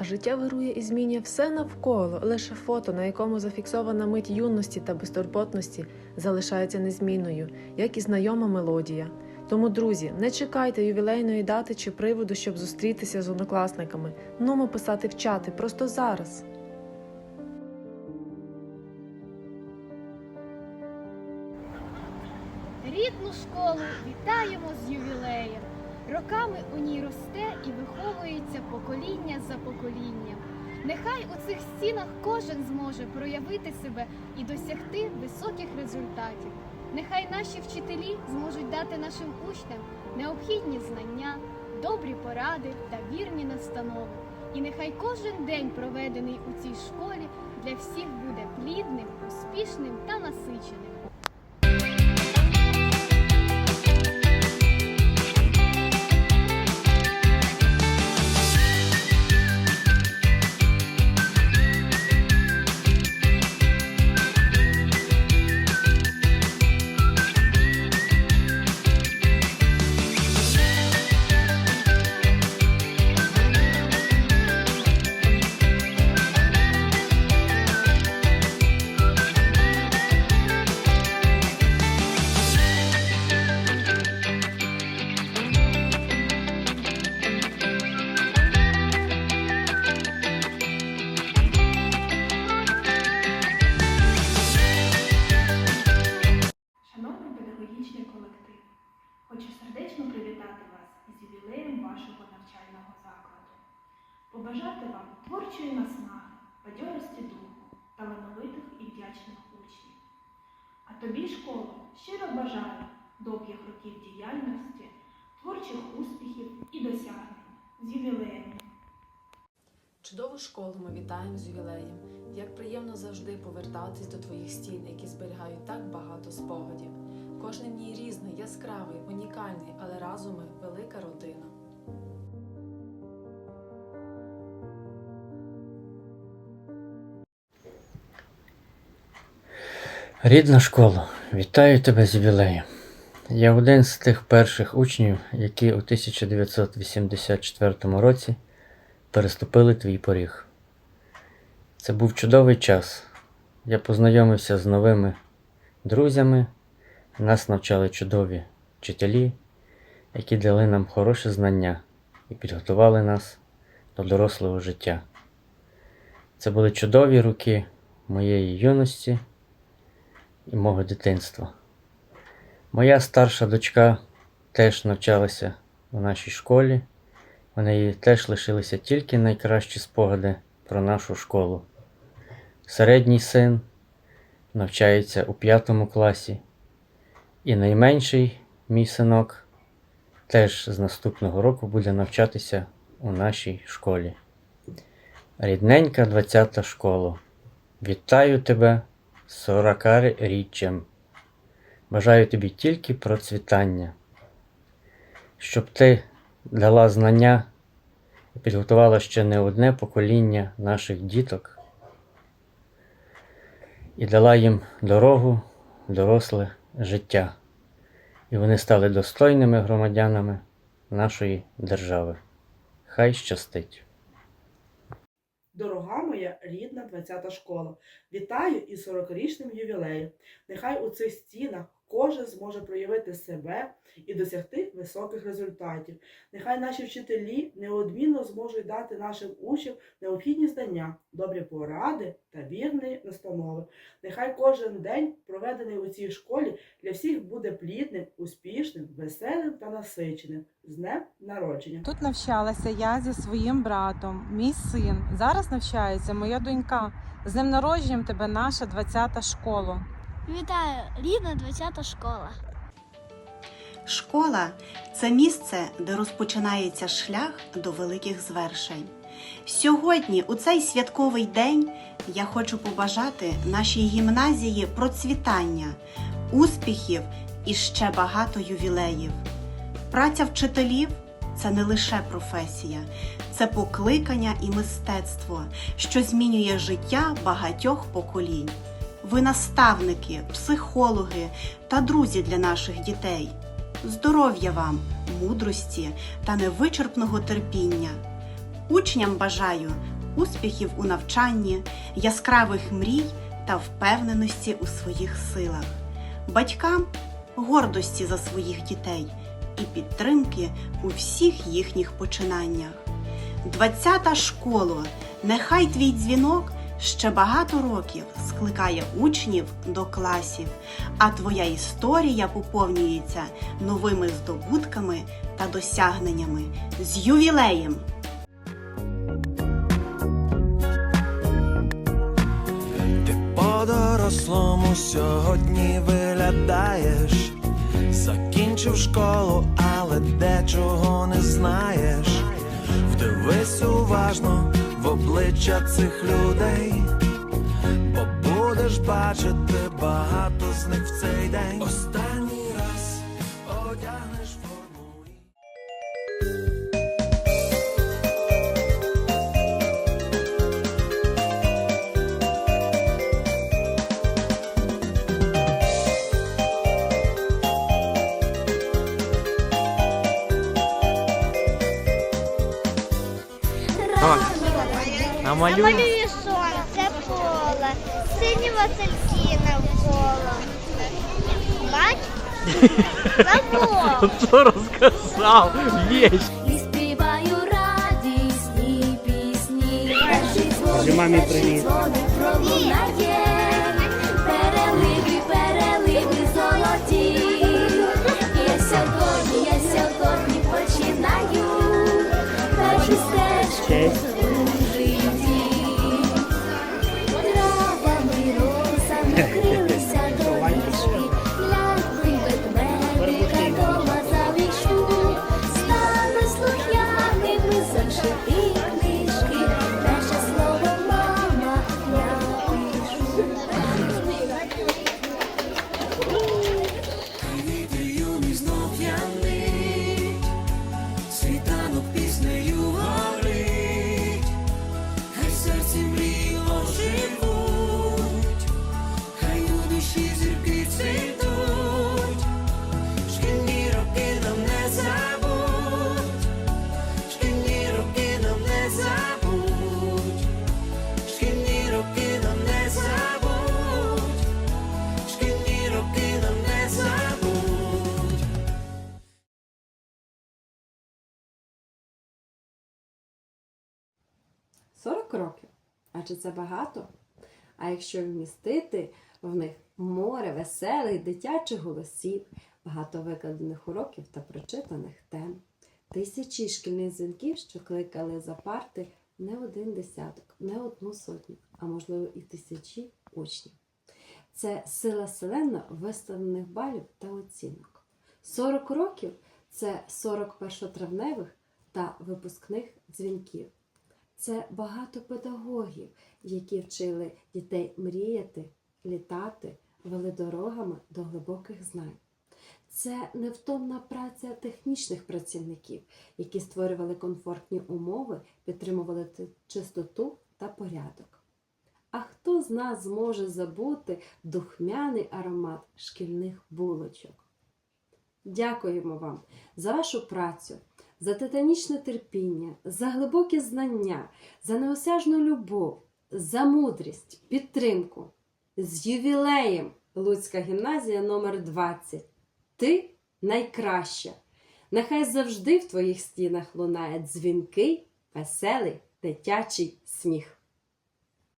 А життя вирує і змінює все навколо. Лише фото, на якому зафіксована мить юності та безтурботності, залишається незмінною, як і знайома мелодія. Тому, друзі, не чекайте ювілейної дати чи приводу, щоб зустрітися з однокласниками. Нумо писати в чати просто зараз. Рідну школу вітаємо з ювілеєм. Роками у ній росте і виховується покоління за поколінням. Нехай у цих стінах кожен зможе проявити себе і досягти високих результатів. Нехай наші вчителі зможуть дати нашим учням необхідні знання, добрі поради та вірні настанови. І нехай кожен день, проведений у цій школі, для всіх буде плідним, успішним та насиченим. Тобі, школо, щиро бажаю довгих років діяльності, творчих успіхів і досягнень з ювілеєм. Чудову школу ми вітаємо з ювілеєм. Як приємно завжди повертатись до твоїх стін, які зберігають так багато спогадів. Кожен в різний, яскравий, унікальний, але разом ми велика родина. Рідна школа, вітаю тебе з ювілеєм. Я один з тих перших учнів, які у 1984 році переступили твій поріг. Це був чудовий час. Я познайомився з новими друзями, нас навчали чудові вчителі, які дали нам хороше знання і підготували нас до дорослого життя. Це були чудові роки моєї юності і мого дитинства. Моя старша дочка теж навчалася у нашій школі. У неї теж лишилися тільки найкращі спогади про нашу школу. Середній син навчається у п'ятому класі, і найменший мій синок теж з наступного року буде навчатися у нашій школі. Рідненька 20-та школа. Вітаю тебе з 40-річчям. Бажаю тобі тільки процвітання, щоб ти дала знання і підготувала ще не одне покоління наших діток і дала їм дорогу доросле життя. І вони стали достойними громадянами нашої держави. Хай щастить! Дорога моя рідна 20-та школа, вітаю із 40-річним ювілеєм. Нехай у цих стінах кожен зможе проявити себе і досягти високих результатів. Нехай наші вчителі неодмінно зможуть дати нашим учням необхідні знання, добрі поради та вірні настанови. Нехай кожен день, проведений у цій школі, для всіх буде плідним, успішним, веселим та насиченим. З днем народження! Тут навчалася я зі своїм братом, мій син. Зараз навчається моя донька. З днем народженням тебе наша 20-та школа. Вітаю, рідна 20 школа. Школа це місце, де розпочинається шлях до великих звершень. Сьогодні, у цей святковий день, я хочу побажати нашій гімназії процвітання, успіхів і ще багато ювілеїв. Праця вчителів це не лише професія, це покликання і мистецтво, що змінює життя багатьох поколінь. Ви наставники, психологи та друзі для наших дітей. Здоров'я вам, мудрості та невичерпного терпіння. Учням бажаю успіхів у навчанні, яскравих мрій та впевненості у своїх силах, батькам гордості за своїх дітей і підтримки у всіх їхніх починаннях. Двадцята школа, нехай твій дзвінок ще багато років скликає учнів до класів, а твоя історія поповнюється новими здобутками та досягненнями з ювілеєм. Ти по-дорослому сьогодні виглядаєш, закінчив школу, але дечого не знаєш. Вдивись уважно в обличчя цих людей, бо будеш бачити багато з них в цей день. Останній раз одягнеш форму. і- Намалюй. Намалюю сонце, поле, сині васильки навколо. Бач? Забув. Хто розказав? Є. І співаю радісні пісні. Перший дзвоник, мамі привіт. Переливи, переливи золоті. Я сьогодні, я сьогодні починаю. 40 років. А чи це багато? А якщо вмістити в них море веселих дитячих голосів, багато викладених уроків та прочитаних тем, тисячі шкільних дзвінків, що кликали за парти не один десяток, не одну сотню, а можливо і тисячі учнів. Це сила селена виставлених балів та оцінок. 40 років це 40 першотравневих та випускних дзвінків. Це багато педагогів, які вчили дітей мріяти, літати, вели дорогами до глибоких знань. Це невтомна праця технічних працівників, які створювали комфортні умови, підтримували чистоту та порядок. А хто з нас зможе забути духмяний аромат шкільних булочок? Дякуємо вам за вашу працю, за титанічне терпіння, за глибокі знання, за неосяжну любов, за мудрість, підтримку. З ювілеєм Луцька гімназія номер 20 Ти найкраща! Нехай завжди в твоїх стінах лунає дзвінкий, веселий, дитячий сміх.